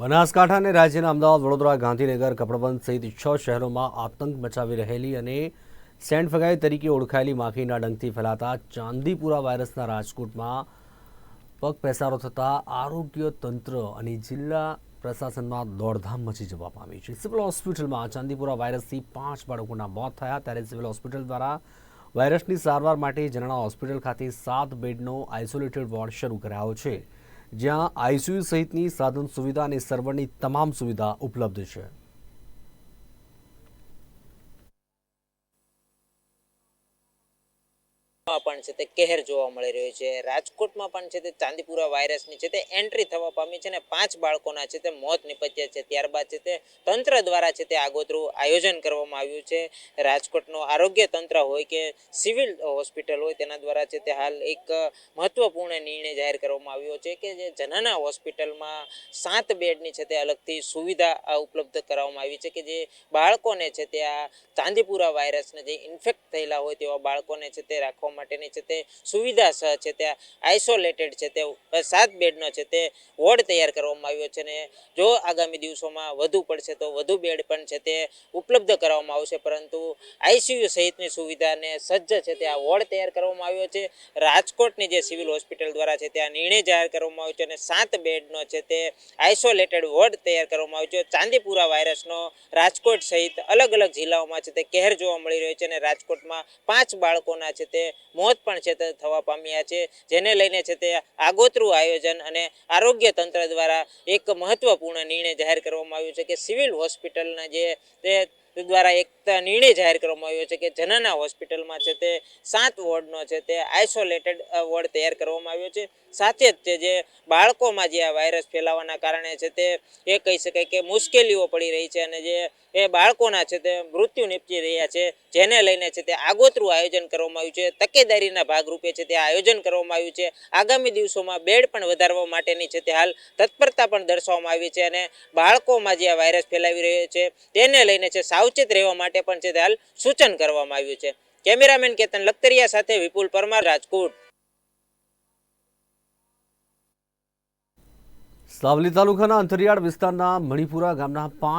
બનાસકાંઠા અને રાજ્યના અમદાવાદ, વડોદરા, ગાંધીનગર, કપડવંત સહિત છ શહેરોમાં આતંક મચાવી રહેલી અને સેન્ટ ફગાઈ તરીકે ઓળખાયેલી માખીના ડંખથી ફેલાતા ચાંદીપુરા વાયરસના રાજકોટમાં પગ પેસારો થતાં આરોગ્ય તંત્ર અને જિલ્લા પ્રશાસનમાં દોડધામ મચી જવા પામી છે. સિવિલ હોસ્પિટલમાં ચાંદીપુરા વાયરસથી પાંચ બાળકોના મોત થયા, ત્યારે સિવિલ હોસ્પિટલ દ્વારા વાયરસની સારવાર માટે જનાણા હોસ્પિટલ ખાતે સાત બેડનો આઇસોલેટેડ વોર્ડ શરૂ કરાયો છે. જ્યાં આઈસીયુ સહિતની સાધન સુવિધા અને સર્વરની તમામ સુવિધા ઉપલબ્ધ છે. પણ છે તે કહેર જોવા મળી રહ્યો છે રાજકોટમાં પણ છે તે ચાંદીપુરા વાયરસની છે તે એન્ટ્રી થવા પામી છે ને પાંચ બાળકોના છે તે મોત નિપજ્યા છે ત્યારબાદ છે તે તંત્ર દ્વારા છે તે આગોતરું આયોજન કરવામાં આવ્યું છે રાજકોટનું આરોગ્ય તંત્ર હોય કે સિવિલ હોસ્પિટલ હોય તેના દ્વારા છે તે હાલ એક મહત્વપૂર્ણ નિર્ણય જાહેર કરવામાં આવ્યો છે કે જે જનાના હોસ્પિટલમાં સાત બેડની છે તે અલગથી સુવિધા ઉપલબ્ધ કરાવવામાં આવી છે કે જે બાળકોને છે તે આ ચાંદીપુરા વાયરસને જે ઇન્ફેક્ટ થયેલા હોય તેવા બાળકોને છે તે રાખવા માટેની છે તે સુવિધા સહ છે તે આઇસોલેટેડ છે તે સાત બેડનો છે તે વોર્ડ તૈયાર કરવામાં આવ્યો છે ને જો આગામી દિવસોમાં વધુ પડશે તો વધુ બેડ પણ છે તે ઉપલબ્ધ કરવામાં આવશે પરંતુ આઈસીયુ સહિતની સુવિધાને સજ્જ છે તે આ વોર્ડ તૈયાર કરવામાં આવ્યો છે રાજકોટની જે સિવિલ હોસ્પિટલ દ્વારા છે તે આ નિર્ણય જાહેર કરવામાં આવ્યો છે અને સાત બેડનો છે તે આઇસોલેટેડ વોર્ડ તૈયાર કરવામાં આવ્યો છે ચાંદીપુરા વાયરસનો રાજકોટ સહિત અલગ અલગ જિલ્લાઓમાં છે તે કહેર જોવા મળી રહ્યો છે અને રાજકોટમાં પાંચ બાળકોના છે તે મોત પણ છે તે થવા પામ્યા છે, જેને લઈને છે તે આગોતરું આયોજન અને આરોગ્ય તંત્ર દ્વારા એક મહત્વપૂર્ણ નિર્ણય જાહેર કરવામાં આવ્યો છે કે સિવિલ હોસ્પિટલના જે તે દ્વારા એક નિર્ણય જાહેર કરવામાં આવ્યો છે કે જનના હોસ્પિટલમાં છે તે સાત વોર્ડનો છે તે આઇસોલેટેડ વોર્ડ તૈયાર કરવામાં આવ્યો છે. સાથે જ તે જે બાળકોમાં જે આ વાયરસ ફેલાવાના કારણે છે તે એ કહી શકાય કે મુશ્કેલીઓ પડી રહી છે અને જે એ બાળકોના છે તે મૃત્યુ નિપજી રહ્યા છે, જેને લઈને છે તે આગોતરું આયોજન કરવામાં આવ્યું છે. તકેદારીના ભાગરૂપે છે તે આયોજન કરવામાં આવ્યું છે. આગામી દિવસોમાં બેડ પણ વધારવા માટેની છે તે હાલ તત્પરતા પણ દર્શાવવામાં આવી છે અને બાળકોમાં જે આ વાયરસ ફેલાવી રહ્યો છે, તેને લઈને છે સાવચેત રહેવા માટે પણ છે હાલ સૂચન કરવામાં આવ્યું છે. કેમેરામેન કેતન લખતરિયા સાથે વિપુલ પરમાર, રાજકોટ. સાવલી તાલુકાના અંતરિયાળ વિસ્તારના મણિપુરા ગામના પાંચ